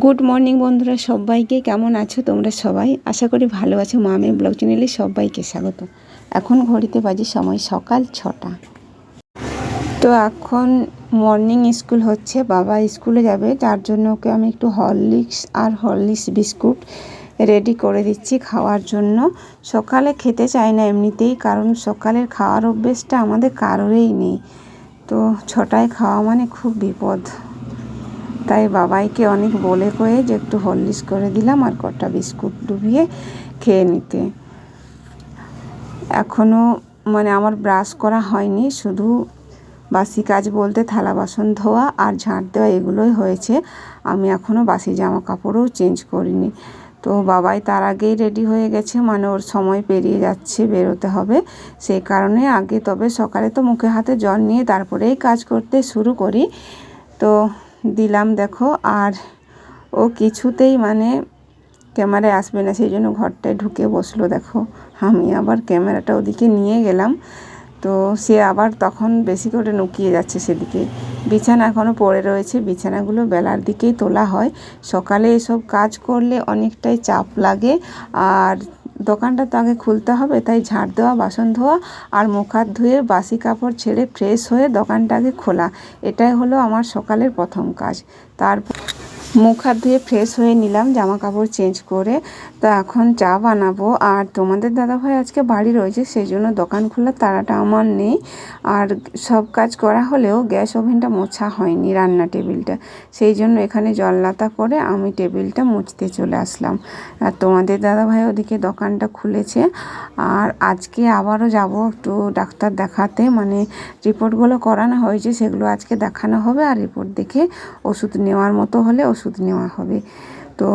Good morning বন্ধুরা, সবাইকে কেমন আছো তোমরা সবাই? আশা করি ভালো আছো। মামে ব্লগ চ্যানেলে সবাইকে স্বাগত। এখন ঘড়িতে বাজে সময় সকাল ছটা। তো এখন মর্নিং স্কুল হচ্ছে, বাবা স্কুলে যাবে তার জন্য ওকে আমি একটু হরলিক্স আর হরলিক্স বিস্কুট রেডি করে দিচ্ছি খাওয়ার জন্য। সকালে খেতে চায় না এমনিতেই, কারণ সকালের খাওয়ার অভ্যেসটা আমাদের কারোরই নেই। তো ছটায় খাওয়া মানে খুব বিপদ। তাই বাবাইকে অনেক বলে কয়ে যে একটু হরলিক্স করে দিলাম আর কটা বিস্কুট ডুবিয়ে খেয়ে নিতে। এখনও মানে আমার ব্রাশ করা হয়নি, শুধু বাসি কাজ বলতে থালা বাসন ধোয়া আর ঝাঁট দেওয়া এগুলোই হয়েছে। আমি এখনও বাসি জামা কাপড়ও চেঞ্জ করিনি। তো বাবাই তার আগেই রেডি হয়ে গেছে মানে ওর সময় পেরিয়ে যাচ্ছে, বেরোতে হবে। সেই কারণে আগে তবে সকালে তো মুখে হাতে জল নিয়ে তারপরেই কাজ করতে শুরু করি। তো দিলাম, দেখো। আর ও কিছুতেই মানে ক্যামেরায় আসবে না, সেই জন্য ঘরটায় ঢুকে বসল, দেখো। আমি আবার ক্যামেরাটা ওদিকে নিয়ে গেলাম। তো সে আবার তখন বেশি করে নুকিয়ে যাচ্ছে সেদিকে। বিছানা এখনও পড়ে রয়েছে, বিছানাগুলো বেলার দিকেই তোলা হয়। সকালে এসব কাজ করলে অনেকটাই চাপ লাগে। আর দোকানটা তো আগে খুলতে হবে, তাই ঝাড় দেওয়া, বাসন ধোয়া আর মুখ হাত ধুয়ে বাসি কাপড় ছেড়ে ফ্রেশ হয়ে দোকানটা আগে খোলা। এটাই হলো আমার সকালের প্রথম কাজ। তারপর মুখ হাত ধুয়ে ফ্রেশ হয়ে নিলাম জামা কাপড় চেঞ্জ করে। তো এখন চা বানাবো। আর তোমাদের দাদাভাই আজকে বাড়ি রয়েছে সেই জন্য দোকান খোলার তাড়াটা আমার নেই। আর সব কাজ করা হলেও গ্যাস ওভেনটা মোছা হয়নি রান্না টেবিলটা। সেই জন্য এখানে জললাতা করে আমি টেবিলটা মুছতে চলে আসলাম। আর তোমাদের দাদাভাই ওদিকে দোকানটা খুলেছে। আর আজকে আবারও যাব একটু ডাক্তার দেখাতে। মানে রিপোর্টগুলো করানো হয়েছে, সেগুলো আজকে দেখানো হবে। আর রিপোর্ট দেখে ওষুধ নেওয়ার মতো হলে ওষুধ নেওয়া হবে। তো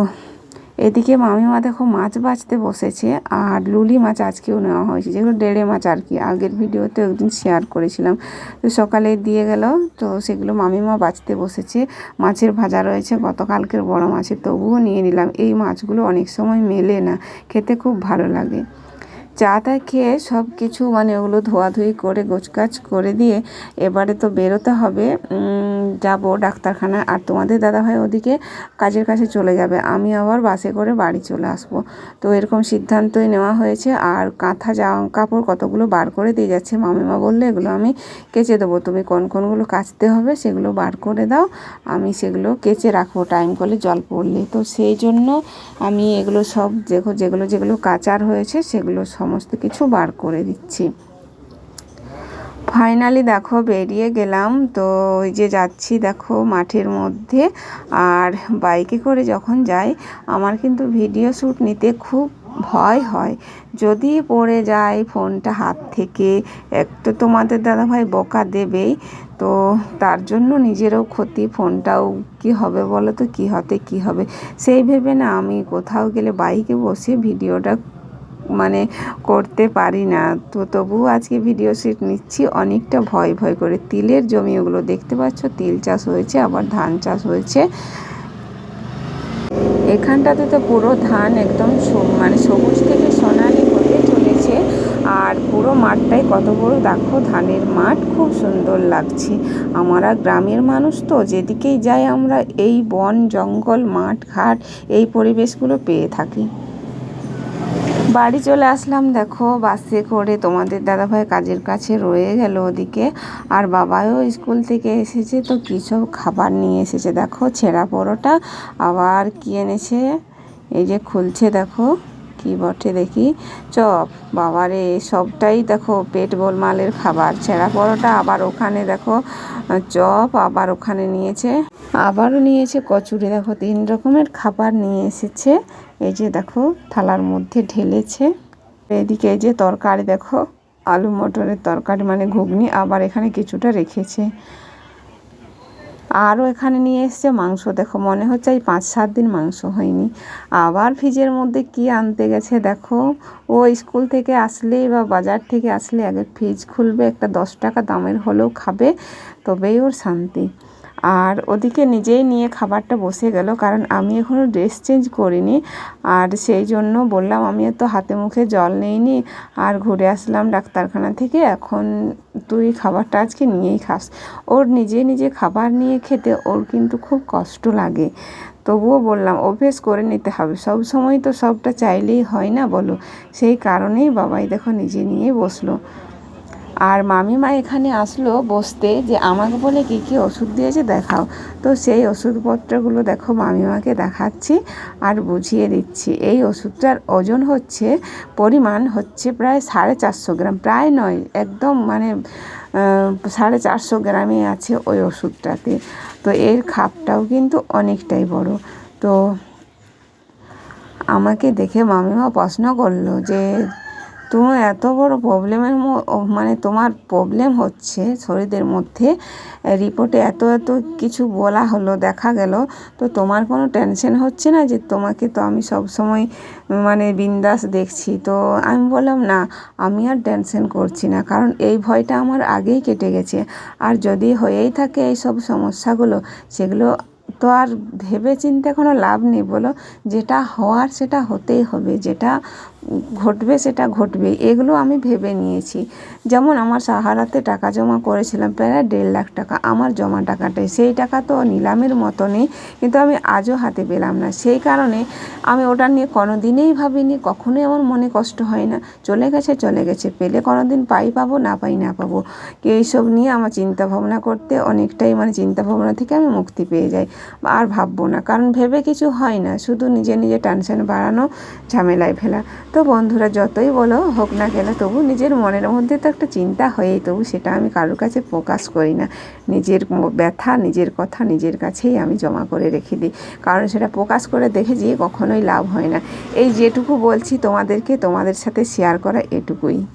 এদিকে মামিমা দেখো মাছ বাছতে বসেছে আর লুলি মাছ আজকেও নেওয়া হয়েছে। যেগুলো ডেড়ে মাছ আর কি। আগের ভিডিওতে একদিন শেয়ার করেছিলাম। তো সকালে দিয়ে গেল। তো সেগুলো মামিমা বাছতে বসেছে। মাছের ভাজা রয়েছে। গতকালকের বড় মাছের তবুও নিয়ে নিলাম। এই মাছগুলো অনেক সময় মেলে না। খেতে খুব ভালো লাগে। চাটা খেয়ে সব কিছু মানে ওগুলো ধোয়াধুয়ি করে গোছকাছ করে দিয়ে এবারে তো বেরোতে হবে। যাব ডাক্তারখানায়। আর তোমাদের দাদাভাই ওদিকে কাজের কাছে চলে যাবে। আমি আবার বাসে করে বাড়ি চলে আসব। তো এরকম সিদ্ধান্তই নেওয়া হয়েছে। আর কাঁথা জামা কাপড় কতগুলো বার করে দিয়ে যাচ্ছে মামিমা বললে, এগুলো আমি কেচে দেবো। তুমি কোন কোনগুলো কাচতে হবে সেগুলো বার করে দাও। আমি সেগুলো কেচে রাখব টাইম করলে জল পড়লে। তো সেই জন্য আমি এগুলো সব যেগুলো যেগুলো কাচার হয়েছে সেগুলো সমস্ত কিছু বার করে দিচ্ছি। ফাইনালি দেখো বেরিয়ে গেলাম। তো ওই যে যাচ্ছি দেখো মাঠের মধ্যে। আর বাইকে করে যখন যাই, আমার কিন্তু ভিডিও শ্যুট নিতে খুব ভয় হয়। যদি পড়ে যায় ফোনটা হাত থেকে একটু তোমাদের দাদাভাই বকা দেবেই। তো তার জন্য নিজেরও ক্ষতি, ফোনটাও কি হবে বলো তো, কী হতে, কী হবে? সেই ভেবে না আমি কোথাও গেলে বাইকে বসে ভিডিওটা মানে করতে পারি না। তো তবুও আজকে ভিডিও শিট নিচ্ছি। অনেকটা ভয় ভয় করে তিলের জমি ওগুলো দেখতে পাচ্ছ? তিল চাষ হয়েছে, আবার ধান চাষ হয়েছে। এখানটাতে তো পুরো ধান একদম মানে সবুজ থেকে সোনালি হতে চলেছে। আর পুরো মাঠটাই কত বড়? দেখো, ধানের মাঠ খুব সুন্দর লাগছে। আমরা গ্রামের মানুষ তো যেদিকেই যাই আমরা এই বন, জঙ্গল, মাঠ, ঘাট এই পরিবেশগুলো পেয়ে থাকি। বাড়ি চলে আসলাম, দেখো বাসে করে তোমাদের দাদাভাই কাজের কাছে রয়ে গেল ওদিকে। আর বাবাও স্কুল থেকে এসেছে, তো সব খাবার নিয়ে এসেছে। দেখো ছেঁড়া পরোটা, আবার কি এনেছে? এই যে খুলছে, দেখো কি বটে দেখি। চপ, বাবারে সবটাই দেখো পেট গোলমালের খাবার। ছেঁড়া পরোটা, আবার ওখানে দেখো চপ, আবার ওখানে নিয়েছে, আবারও নিয়েছে কচুরি। দেখো তিন রকমের খাবার নিয়ে এসেছে। এই যে দেখো, থালার মধ্যে ঢেলেছে। এদিকে এই যে তরকারি দেখো, আলু মটরের তরকারি মানে ঘুগনি, আবার এখানে কিছুটা রেখেছে। আরও এখানে নিয়ে এসছে মাংস, দেখো, মনে হচ্ছে এই পাঁচ সাত দিন মাংস হয়নি। আবার ফ্রিজের মধ্যে কি আনতে গেছে দেখো, ও স্কুল থেকে আসলেই বা বাজার থেকে আসলে আগে ফ্রিজ খুলবে, একটা দশ টাকা দামের হলেও খাবে, তবেই ওর শান্তি। আর ওদিকে নিজেই নিয়ে খাবারটা বসে গেল, কারণ আমি এখনও ড্রেস চেঞ্জ করিনি। আর সেই জন্য বললাম, আমি তো হাতে মুখে জল নেইনি। আর ঘুরে আসলাম ডাক্তারখানা থেকে। এখন তুই খাবারটা আজকে নিয়েই খাস। ওর নিজে নিজে খাবার নিয়ে খেতে ওর কিন্তু খুব কষ্ট লাগে। তবুও বললাম, অভ্যেস করে নিতে হবে। সব সময় তো সবটা চাইলেই হয় না বলো? সেই কারণেই বাবাই দেখো নিজে নিয়ে বসল। আর মামিমা এখানে আসলো বসতে যে আমাকে বলে কী কী ওষুধ দিয়েছে দেখাও। তো সেই ওষুধপত্রগুলো দেখো মামিমাকে দেখাচ্ছি আর বুঝিয়ে দিচ্ছি। এই ওষুধটার ওজন হচ্ছে, পরিমাণ হচ্ছে প্রায় সাড়ে চারশো গ্রাম। প্রায় নয়, একদম মানে সাড়ে চারশো গ্রামে আছে ওই ওষুধটাতে। তো এর খাপটাও কিন্তু অনেকটাই বড়। তো আমাকে দেখে মামিমা প্রশ্ন করল যে তুমি এত বড় প্রবলেমের মানে তোমার প্রবলেম হচ্ছে শরীরের মধ্যে। রিপোর্টে এত এত কিছু বলা হলো, দেখা গেল। তো তোমার কোনো টেনশন হচ্ছে না যে তোমাকে তো আমি সব সময় মানে বিন্দাস দেখছি? তো আমি বললাম, না, আমি আর টেনশন করছি না। কারণ এই ভয়টা আমার আগেই কেটে গেছে। আর যদি হয়েই থাকে এই সব সমস্যাগুলো, সেগুলো তো আর ভেবে চিন্তে কোনো লাভ নেই, বলো। যেটা হওয়ার সেটা হতেই হবে, যেটা ঘটবে সেটা ঘটবে এগুলো আমি ভেবে নিয়েছি। যেমন আমার সাহারাতে টাকা জমা করেছিলাম, প্রায় দেড় লাখ টাকা। আমার জমা টাকাটাই। সেই টাকা তো নিলামের মতো নেই কিন্তু আমি আজও হাতে পেলাম না। সেই কারণে আমি ওটা নিয়ে কোনো দিনেই ভাবিনি। কখনোই আমার মনে কষ্ট হয় না। চলে গেছে চলে গেছে। পেলে কোনো দিন পাই পাবো, না পাই না পাবো। এইসব নিয়ে আমার চিন্তা ভাবনা করতে অনেকটাই মানে চিন্তা ভাবনা থেকে আমি মুক্তি পেয়ে যাই। আর ভাববো না। কারণ ভেবে কিছু হয় না। শুধু নিজে নিজে টেনশন বাড়ানো, ঝামেলায় ফেলা। তো বন্ধুরা, যতই বলো হোক না কেন, তবু নিজের মনের মধ্যে তো একটা চিন্তা হয়েই, তবু সেটা আমি কারোর কাছে প্রকাশ করি না। নিজের ব্যথা, নিজের কথা নিজের কাছেই আমি জমা করে রেখে দিই। কারণ সেটা প্রকাশ করে দেখে দেখেছি কখনোই লাভ হয় না। এই যেটুকু বলছি তোমাদেরকে, তোমাদের সাথে শেয়ার করা এটুকুই।